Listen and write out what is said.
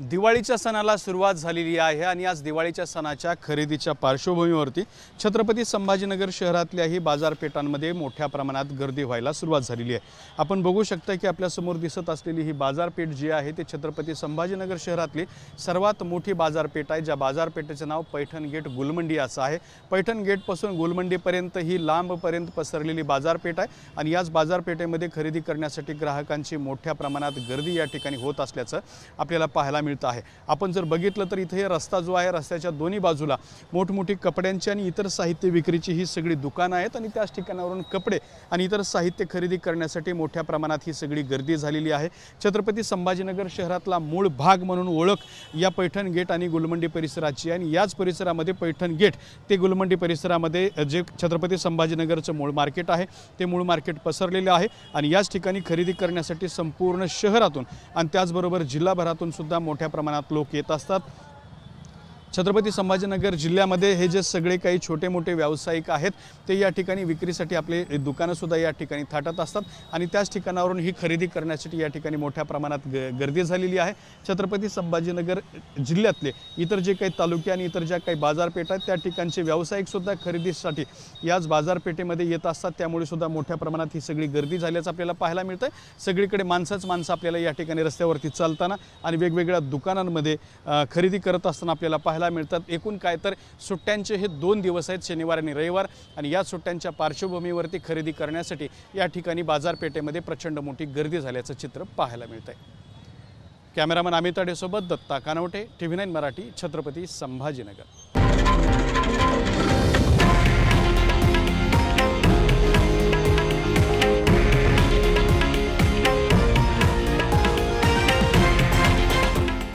दिवाळीच्या सणाला सुरुवात झालेली आहे आणि आज दिवाळीच्या सणाच्या खरेदीच्या पार्श्वभूमीवरती छत्रपती संभाजीनगर शहरातल्याही बाजारपेठांमध्ये मोठ्या प्रमाणात गर्दी व्हायला सुरुवात झालेली आहे. आपण बघू शकता की आपल्यासमोर दिसत असलेली ही बाजारपेठ जी आहे ते छत्रपती संभाजीनगर शहरातली सर्वात मोठी बाजारपेठ आहे ज्या बाजारपेठेचं नाव पैठण गेट गुलमंडी असं आहे. पैठण गेटपासून गुलमंडीपर्यंत ही लांबपर्यंत पसरलेली बाजारपेठ आहे आणि याच बाजारपेठेमध्ये खरेदी करण्यासाठी ग्राहकांची मोठ्या प्रमाणात गर्दी या ठिकाणी होत असल्याचं आपल्याला पाहायला मिळतं. आहे. आपण जर बघितलं तर इथे रस्ता जो आहे रस्त्याच्या दोन्ही बाजूला मोठमोठी कपड्यांची आणि इतर साहित्य विक्रीची ही सगळी दुकानं आहेत आणि त्याच ठिकाणावरून कपडे आणि इतर साहित्य खरेदी करण्यासाठी मोठ्या प्रमाणात ही सगळी गर्दी झालेली आहे. छत्रपती संभाजीनगर शहरातला मूळ भाग म्हणून ओळख या पैठण गेट आणि गुलमंडी परिसराची आणि याच परिसरामध्ये पैठण गेट ते गुलमंडी परिसरामध्ये जे छत्रपती संभाजीनगरचं मूळ मार्केट आहे ते मूळ मार्केट पसरलेलं आहे आणि याच ठिकाणी खरेदी करण्यासाठी संपूर्ण शहरातून आणि त्याचबरोबर जिल्हाभरातून सुद्धा मोठ्या मोठ्या प्रमाणात लोक येत असतात. छत्रपती संभाजीनगर जिल्ह्यामध्ये हे जे सगळे काही छोटे मोठे व्यावसायिक आहेत ते या ठिकाणी विक्रीसाठी आपले दुकानंसुद्धा या ठिकाणी थाटत असतात आणि त्याच ठिकाणावरून ही खरेदी करण्यासाठी या ठिकाणी मोठ्या प्रमाणात ग गर्दी झालेली आहे. छत्रपती संभाजीनगर जिल्ह्यातले इतर जे काही तालुके आणि इतर ज्या काही बाजारपेठ आहेत त्या ठिकाणचे व्यावसायिकसुद्धा खरेदीसाठी याच बाजारपेठेमध्ये येत असतात. त्यामुळे सुद्धा मोठ्या प्रमाणात ही सगळी गर्दी झाल्याचं आपल्याला पाहायला मिळतं आहे सगळीकडे माणसंच माणसं आपल्याला या ठिकाणी रस्त्यावरती चालताना आणि वेगवेगळ्या दुकानांमध्ये खरेदी करत असताना आपल्याला पाहायला मिळतात. एकूण काय तर सुट्ट्यांचे हे दोन दिवस आहेत शनिवार आणि रविवार. आणि या सुट्ट्यांच्या पार्श्वभूमीवरती खरेदी करण्यासाठी या ठिकाणी बाजारपेठेमध्ये प्रचंड मोठी गर्दी झाल्याचं चित्र पाहायला मिळतं आहे cameraman अमिताडेसोबत Datta Kanwate T V nine Marathi Chhatrapati Sambhajinagar.